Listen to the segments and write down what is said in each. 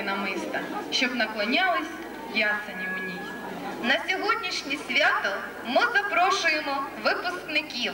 вишивки намиста, щоб наклонялись ясені у ній. На сьогоднішнє свято ми запрошуємо випускників.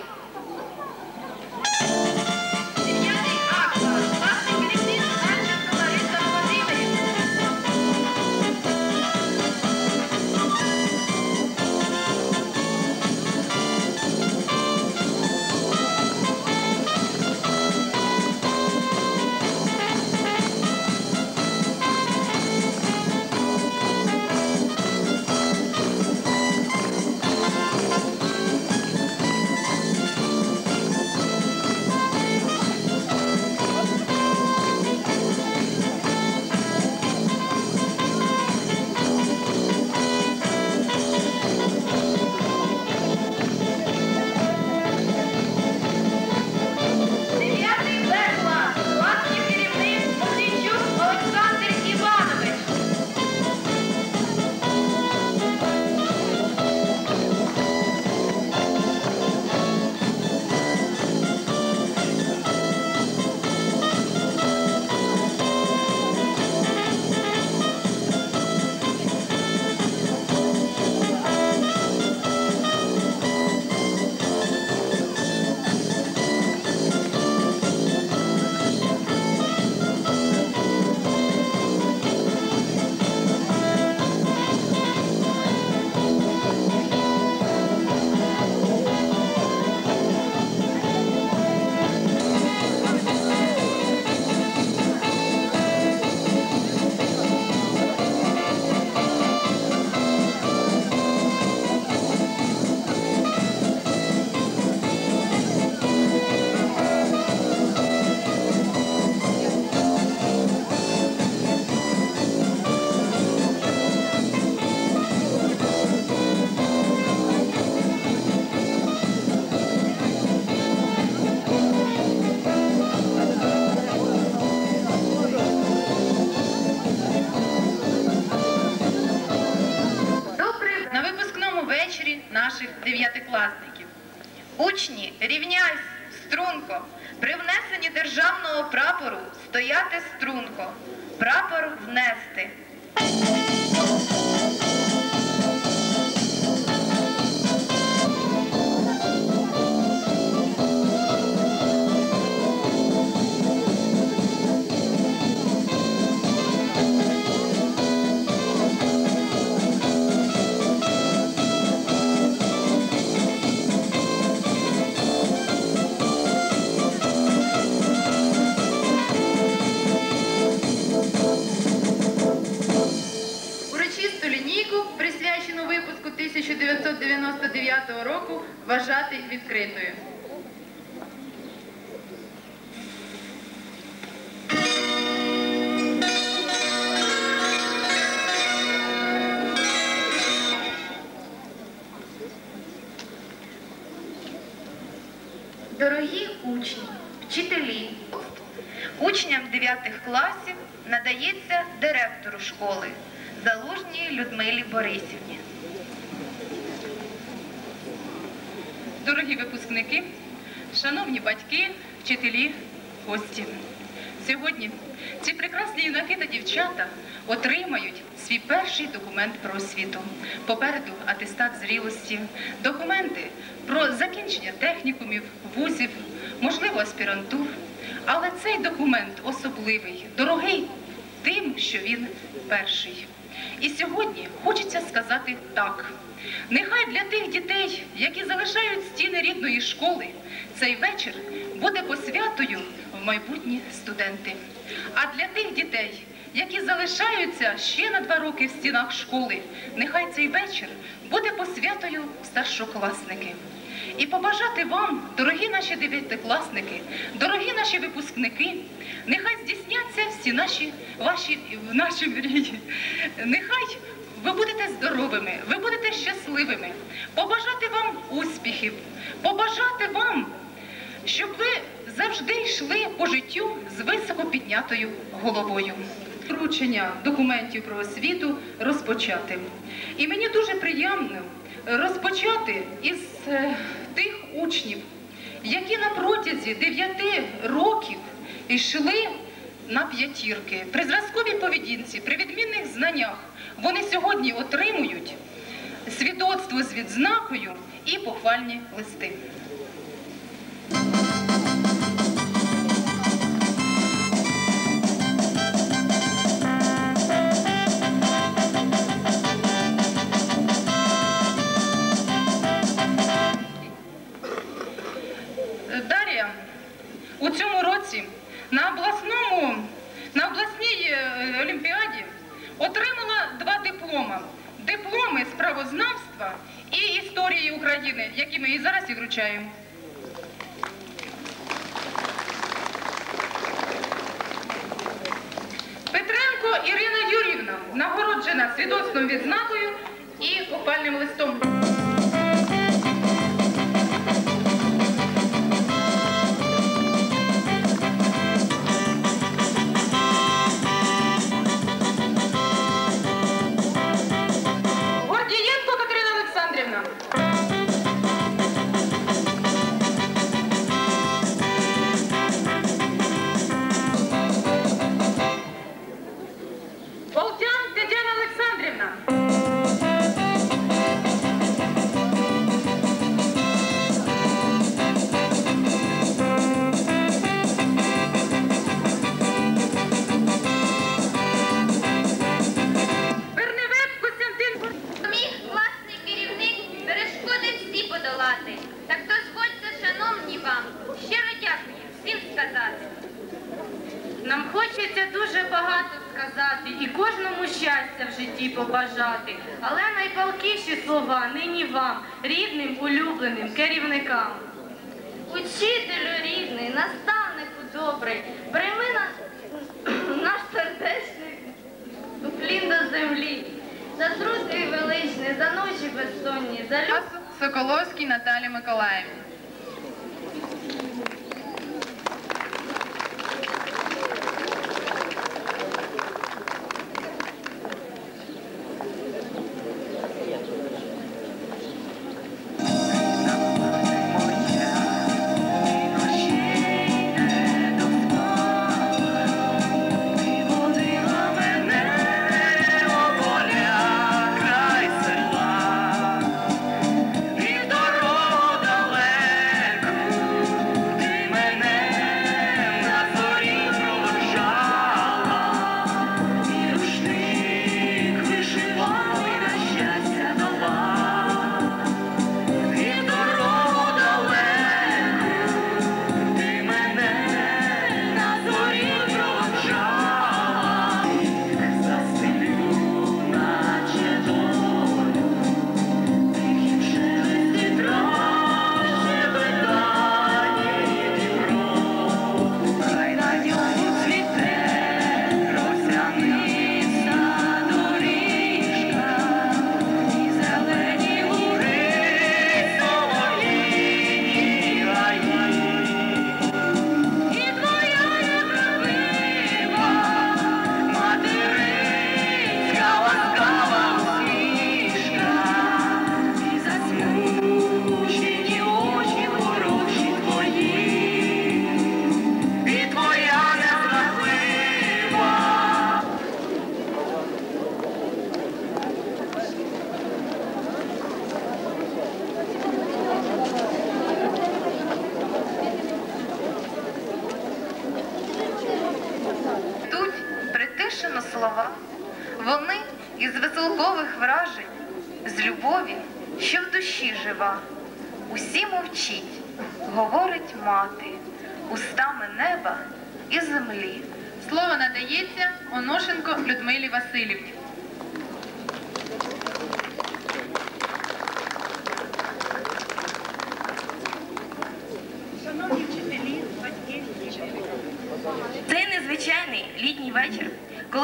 Дорогі учні, вчителі, учням 9 класів надається директору школи Залужній Людмилі Борисівні. Дорогі випускники, шановні батьки, вчителі, гості. Сьогодні ці прекрасні юнаки та дівчата отримають свій перший документ про освіту. Попереду атестат зрілості, документи про закінчення технікумів, вузів, можливо, аспірантур. Але цей документ особливий, дорогий тим, що він перший. І сьогодні хочеться сказати так. Нехай для тих дітей, які залишають стіни рідної школи, цей вечір буде посвятою в майбутні студенти. А для тих дітей, які залишаються ще на два роки в стінах школи, нехай цей вечір буде посвятою старшокласники. І побажати вам, дорогі наші дев'ятикласники, дорогі наші випускники, нехай здійсняться всі наші ваші наші мрії. Нехай ви будете здоровими, ви будете щасливими. Побажати вам успіхів, побажати вам, щоб ви завжди йшли по життю з високо піднятою головою вручення документів про освіту розпочати. І мені дуже приємно розпочати із е, тих учнів, які на протязі 9 років йшли на п'ятірки при зразковій поведінці, при відмінних знаннях. Вони сьогодні отримують свідоцтво з відзнакою і похвальні листи. So які побажати, але найпалкіші слова нині вам, рідним, улюбленим керівникам. Учителю рідний, наставнику добрий, прийми нас, наш сердечний плін до землі, за труд твій величний, за ночі безсонні, за любов. Соколовський Наталі Миколаївні.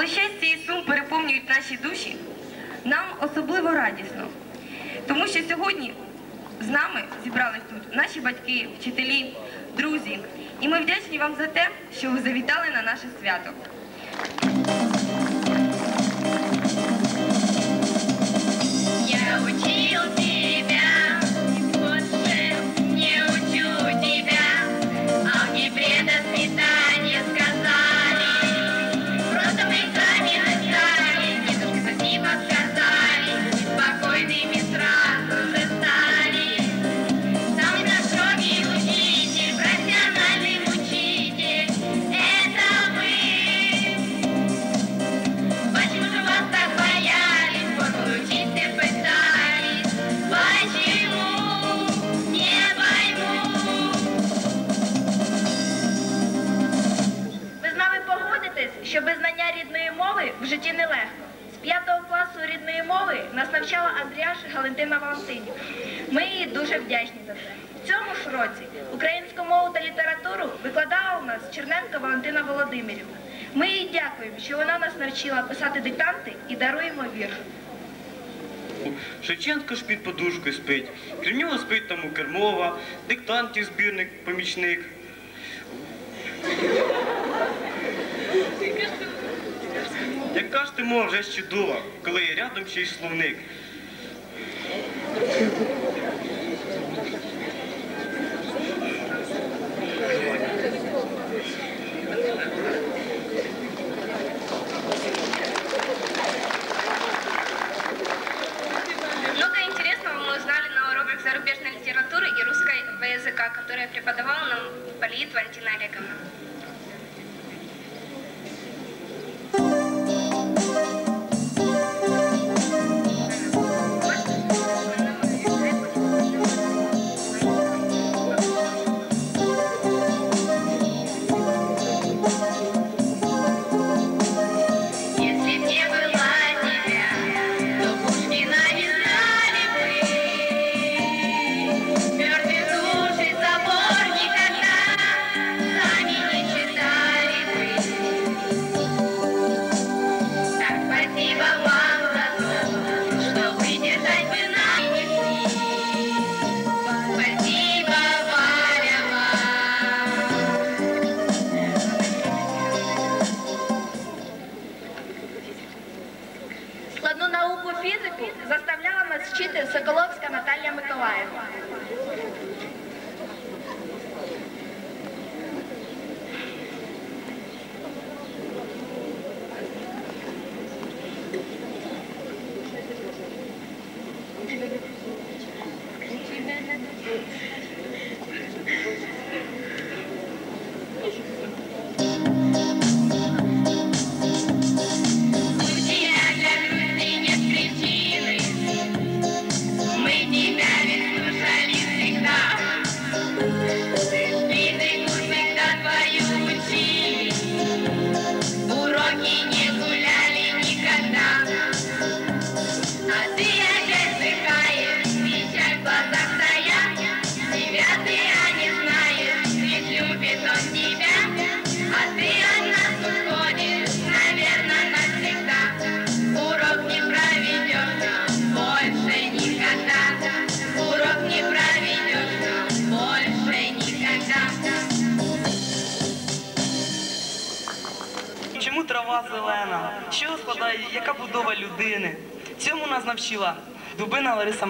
Коли щастя і сум переповнюють наші душі, нам особливо радісно, тому що сьогодні з нами зібрались тут наші батьки, вчителі, друзі, і ми вдячні вам за те, що ви завітали на наше свято. Шевченко ж під подушкою спить, крім нього спить там у Кермова, диктантів збірник, помічник. Яка ж ти мова вже чудова, коли є рядом ще й словник. Которые преподавала нам Полит Валентина Олеговна.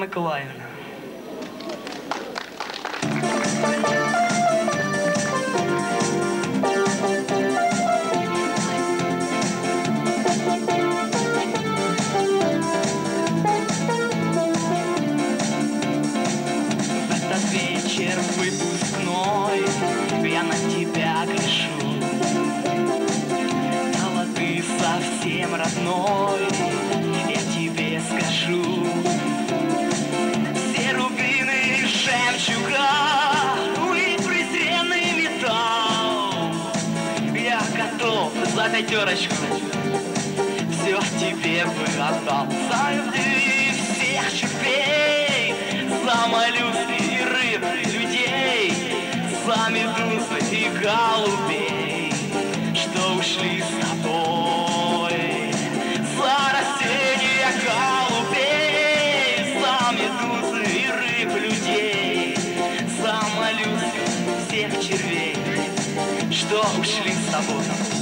Дубина Пятерочку, все тебе бы отдал. Любви всех червей, за моллюски и рыб, людей, за медузы и голубей, что ушли с тобой. За растения голубей, за медузы и рыб, людей, за моллюски всех червей, что ушли с тобой.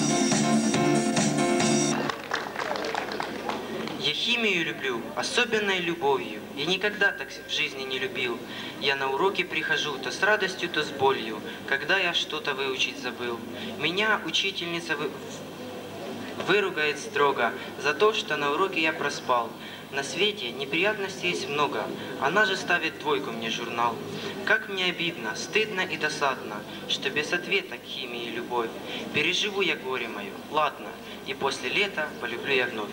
Химию люблю, особенной любовью. Я никогда так в жизни не любил. Я на уроки прихожу то с радостью, то с болью, когда я что-то выучить забыл. Меня учительница вы... выругает строго за то, что на уроке я проспал. На свете неприятностей есть много. Она же ставит двойку мне журнал. Как мне обидно, стыдно и досадно, что без ответа к химии любовь. Переживу я горе мое, ладно, и после лета полюблю я вновь.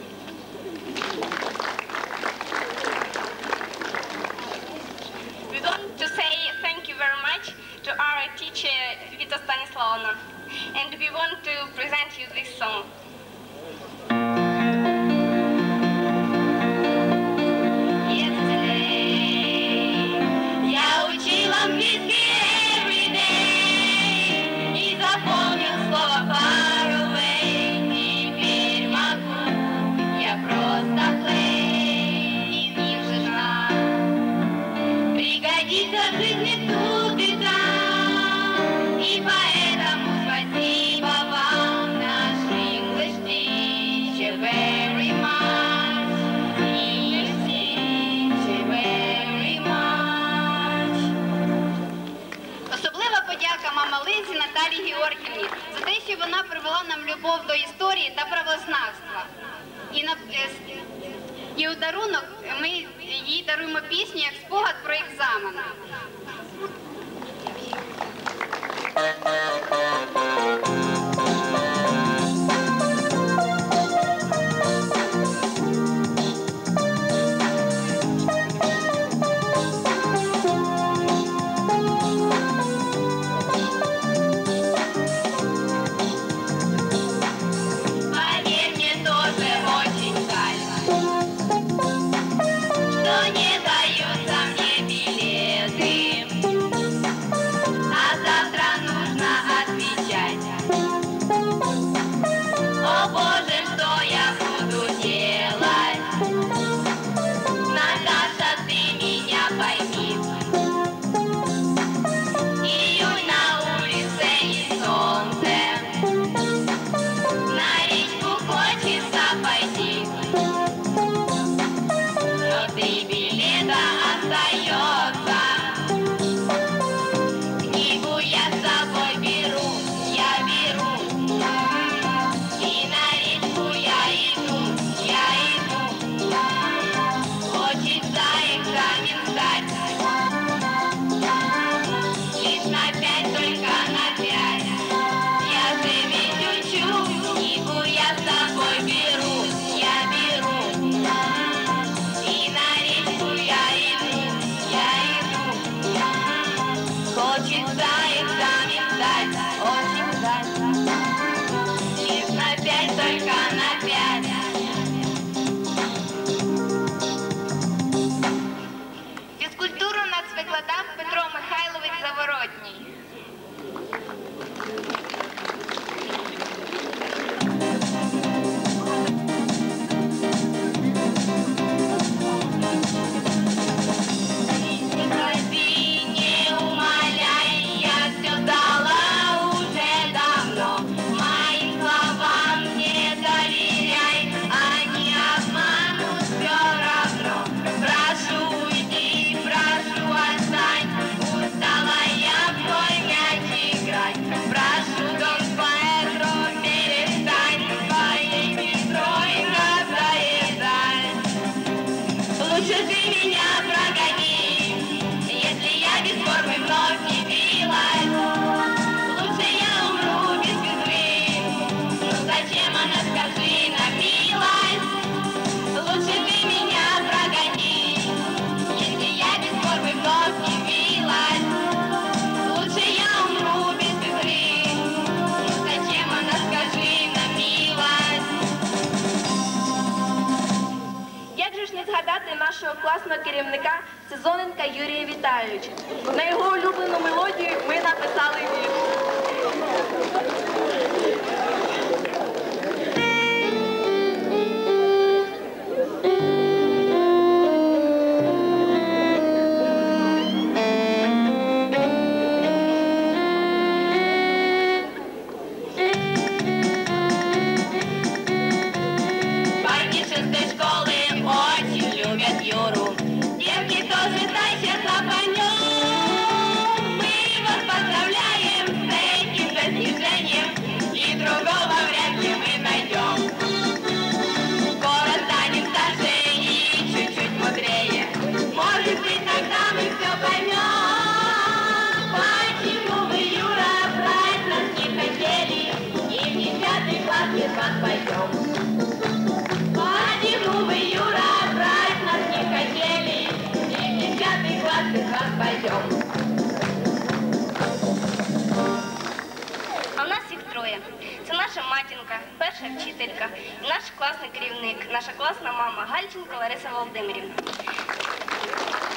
Левченка, мама Лизі Наталії Георгівні, за те, що вона привела нам любов до історії та правознавства. І на е, і у дарунок ми їй даруємо пісню як спогад про екзамен. Thank you. керівника Сезоненка Юрія Віталійовича. На його улюблену мелодію ми написали вірш. наша вчителька, наш класний керівник, наша класна мама Гальченко Лариса Володимирівна.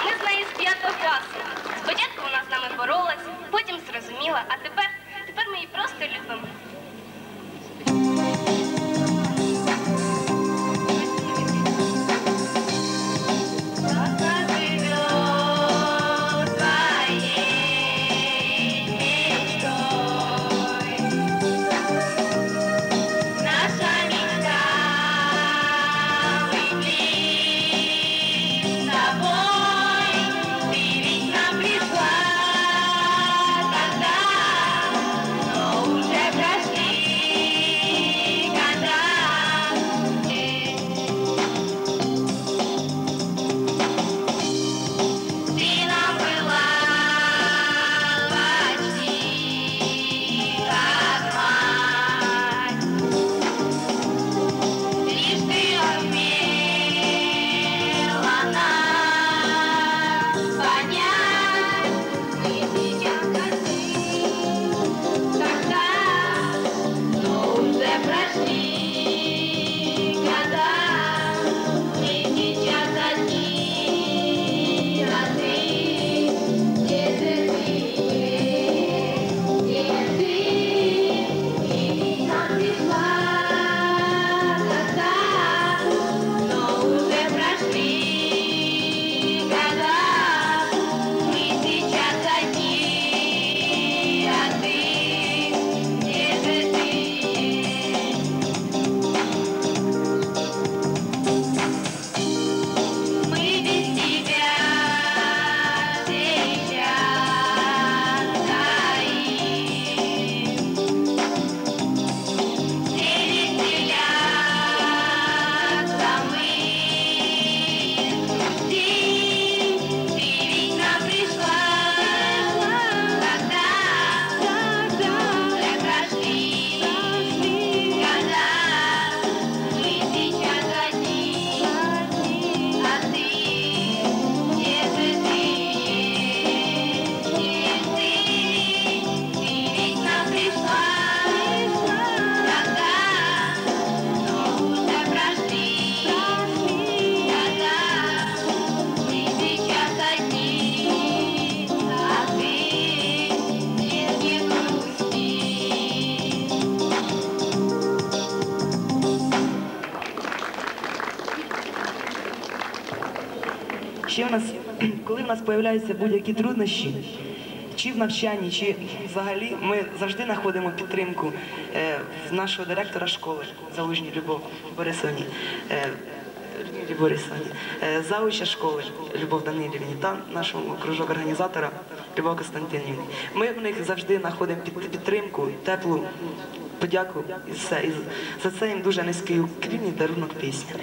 Ми з нею з п'ятого класу. Спочатку вона з нами боролась, потім зрозуміла, а тепер нас з'являються будь-які труднощі, чи в навчанні, чи взагалі ми завжди знаходимо підтримку е, в нашого директора школи залужній Любов Борисовні. Е, Борисовні, е, завуча школи Любов Данилівні та нашого кружок організатора Любов Константинівні. Ми в них завжди знаходимо підтримку, теплу подяку і все. І за це їм дуже низький уклін дарунок пісня.